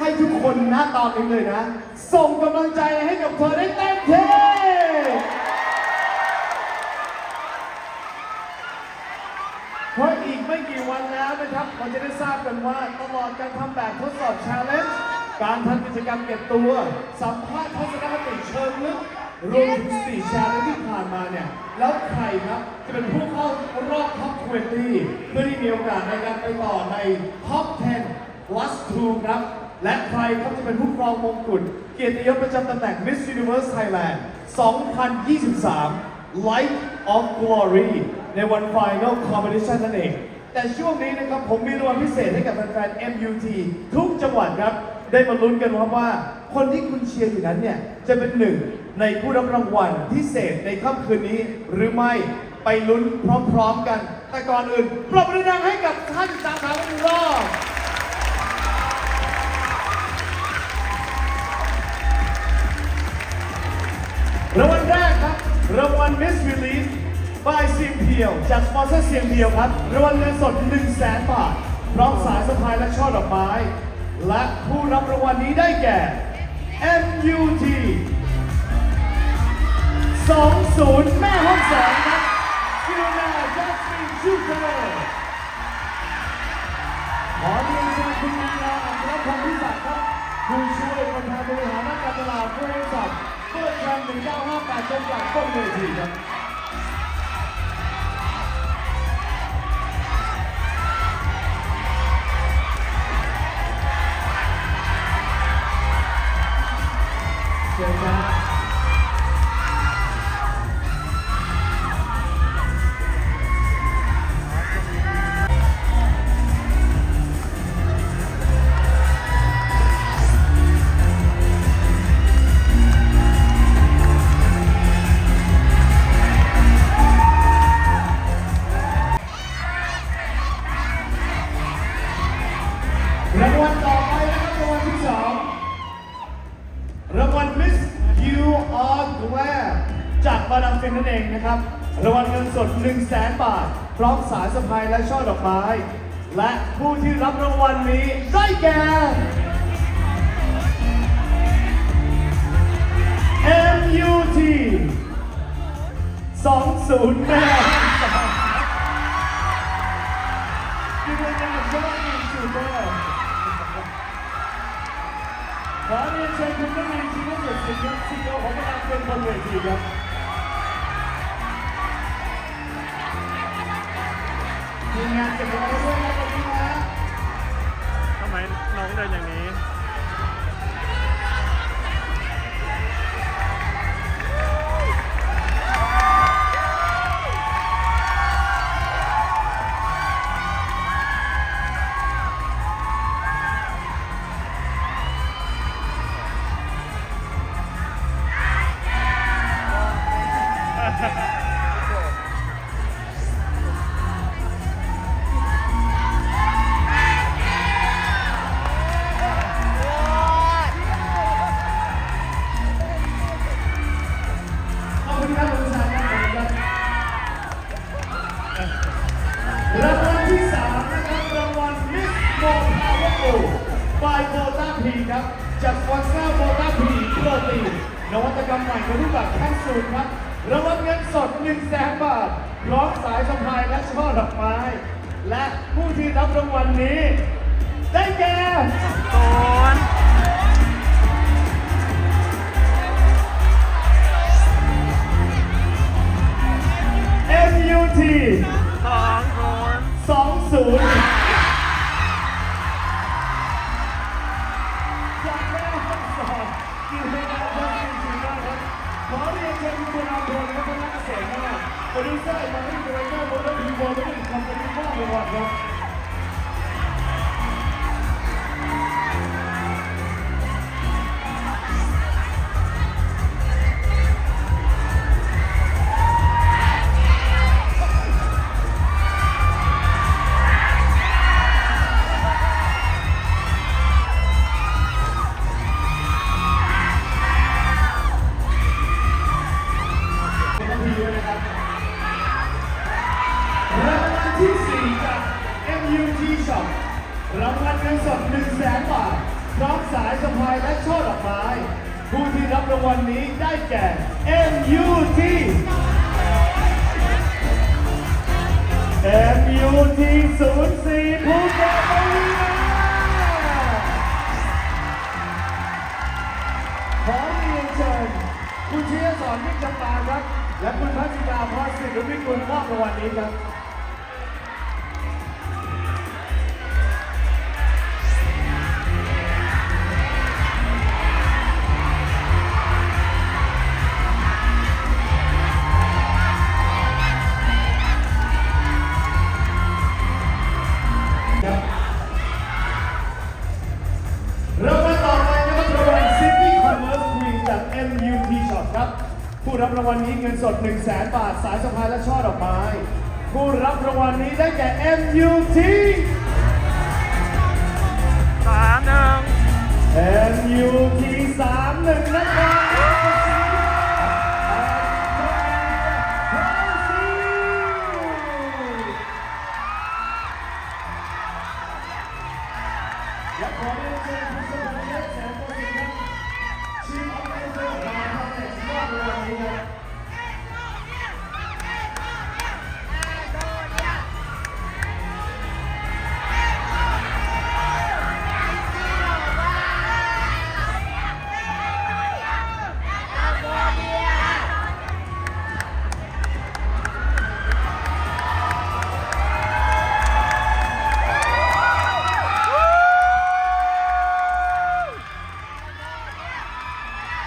ให้ทุกคนนะตอนนี้เลยนะ ส่งกำลังใจให้กับเธอได้เต็มที่เพราะอีกไม่กี่วันแล้วนะครับเราจะได้ทราบกันว่าตลอดการทำแบบทดสอบ Challenge การทำกิจกรรมเก็บตัว สัมภาษณ์ทัศนคติเชิงลึกรวมถึงสตีชาเลนที่ผ่านมาเนี่ย แล้วใครครับจะเป็นผู้เข้ารอบท็อป20เพื่อที่มีโอกาสในการไปต่อในท็อป10 plus 2ครับ และใครครับจะเป็นผู้ครองมงกุฎเกียรติยศประจำตำแหน่ง Miss Universe Thailand 2023 Light of Glory ในวัน Final Competition นั่นเอง แต่ช่วงนี้นะครับผมมีรางวัลพิเศษให้กับแฟนๆ MUT ทุกจังหวัดครับ ได้มาลุ้นกันว่าว่าคนที่คุณเชียร์อยู่นั้นเนี่ย จะเป็นหนึ่งในผู้รับรางวัลพิเศษในค่ำคืนนี้หรือไม่ไปลุ้นพร้อมๆกัน แต่ก่อนอื่นปรบมือดังให้กับท่านสาขาอีกรอบ แรกครับรางวัล Miss Release by เสียงเพียวจากสปอนเซอร์เสียงเพียวครับรางวัลเงินสด 1 0 0 0 0แสนบาทพร้อมสายสะพายและช่อดอกไม้ และผู้รับรางวัลนี้ได้แก่ MUT 20 แม่ห้องแสนครับฟิโอนาจัสมินชูเกอร์ขอเรียนเชิญคุณนาอัครพงศ์พิศักดิ์ครับผู้ช่วยประธานบริหารนักการตลาดบริษัท เปิดแคม1958จนกว่าต้นเวทีครับเชิญครั 1 0 0 0 0แสนบาท พร้อมสายสะพายและช่อดอกไม้ และผู้ที่รับรางวัลนี้ได้แก่ MUT 20แม่ที่เรียนจากช่องอินสูเปอร์ขอเรียนเชิญคุณนักเรียนชีวศึกสิงห์สิงห์ของมาดามฟินบนเวทีครับ ทำไมน้องเดินอย่างนี้ พีครับจากสปอนเซอร์ Bota P โปรตีนนวัตกรรมใหม่ในรูปแบบแคปซูลครับรางวัลเงินสด1 0 0 0 0แสนบาทพร้อมสายสะพายและช่อดอกไม้ และผู้ที่รับรางวัลนี้ ได้แก่ คอมพานีมากเลยครับ คุณมอบราวันนี้ครับ วันนี้เงินสด 1 0 0 0 0 0 บาท สายสะพายและช่อดอกไม้ ผู้รับรางวัลนี้ได้แก่ MUT สามหนึ่ง MUT สามหนึ่งนะครับ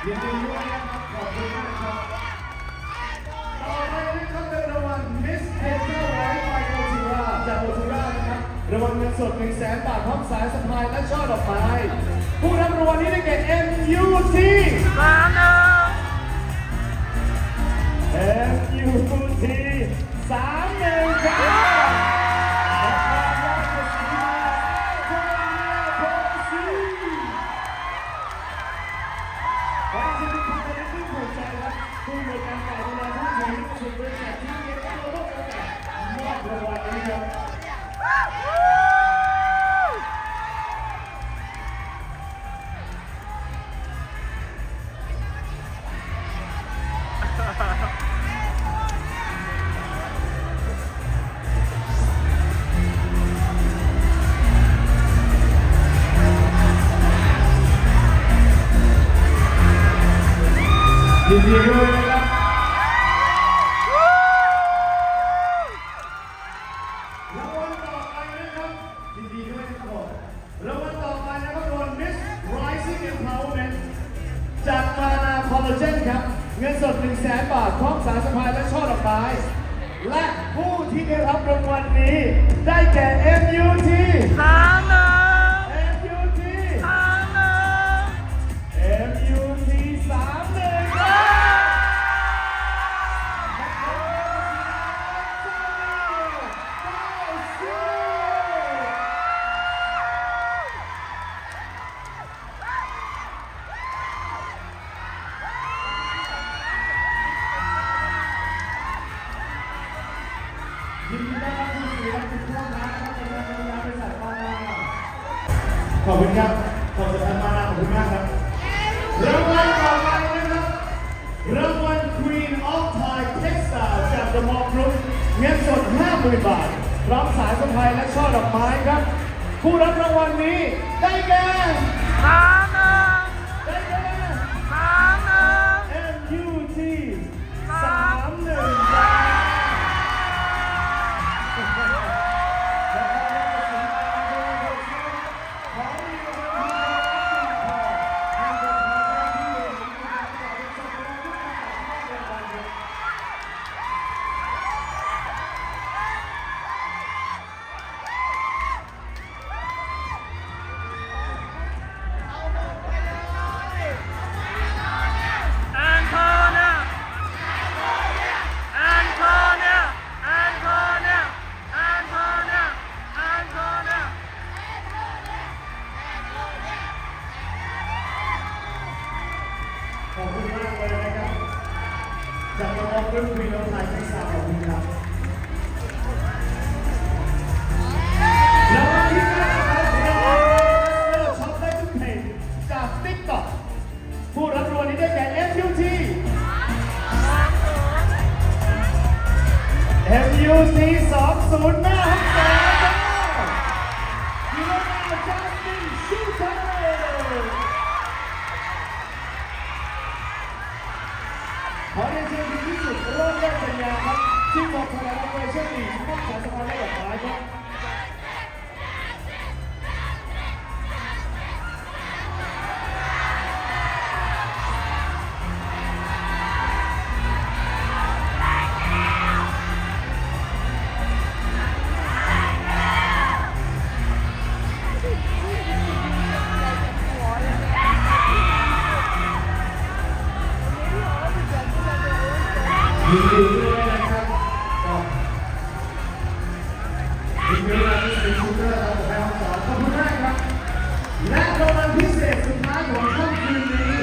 ยินดีด้วยนะครับขอบคุณมากครับต่อไปนะครับเป็นรางวัล Miss Angel White by Mozilla จาก Mozilla นะครับรางวัลเงินสด1แสนบาทพร้อมสายสะพายและช่อดอกไม้ผู้รับรางวัลนี้ได้แก่ MUT สามหนึ่ 开玩笑 เงินสด 1 0 0 0 0แบาท พร้อมสารสะพายและช่อดอกไม้และผู้ที่ได้รับรางวัลนี้ ได้แก่ MUT ค่ะ 50,000 บาทร้อมสายสะพายและช่อดอกไม้ครับ ผู้รับรางวัลนี้ได้แก่ ยินดีด้วยนะครับกับทีมงานที่เป็นชูเตอร์เราแพ้สอนขอบคุณมากครับ และรางวัลพิเศษสุดท้ายของค่ำคืนนี้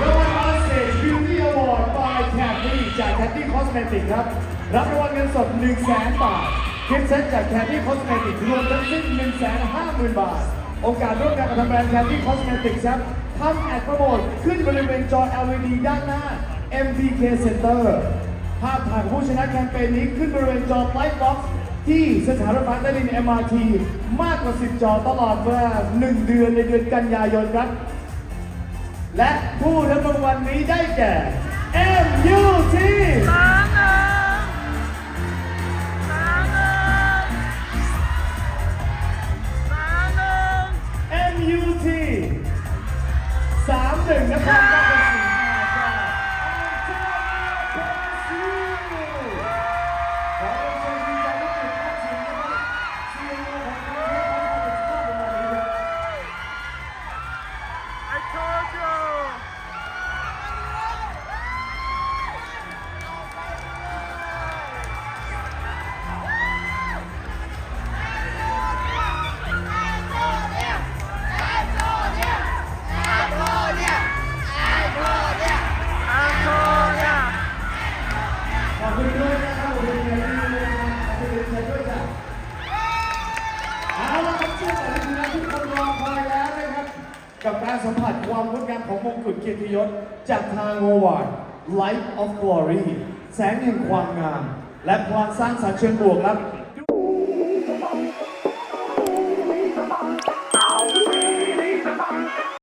รางวัล On Stage Beauty Award by Caddy จาก Caddy Cosmetics ครับ รับรางวัลเงินสด 1 0 0 0 0แบาทกิฟต์เซตจาก Caddy Cosmetics รวมทั้งสิ้น 1 5 0 0 0 0 บาท โอกาสร่วมกันกับทางแบรนด์ Caddy Cosmetics ครับทำแอดโปรโมทขึ้นบริเวณจอ LED ด้านหน้า MPK Center ภาพถ่ายผู้ชนะแคมเปญนี้ขึ้นบริเวณจอไลฟ์บ็อกซ์ที่สถานรถไฟใต้ดิน MRT มากกว่า 10 จอตลอดเวลา1เดือนในเดือนกันยายนครับ และผู้รับรางวัลนี้ได้แก่ MUT การสัมผัสความงดงามของมงกุฎเกียรติยศ จากทางโอวาร์ Light of Glory แสงแห่งความงาม และพลังสร้างสรรค์เชิงบวกครับ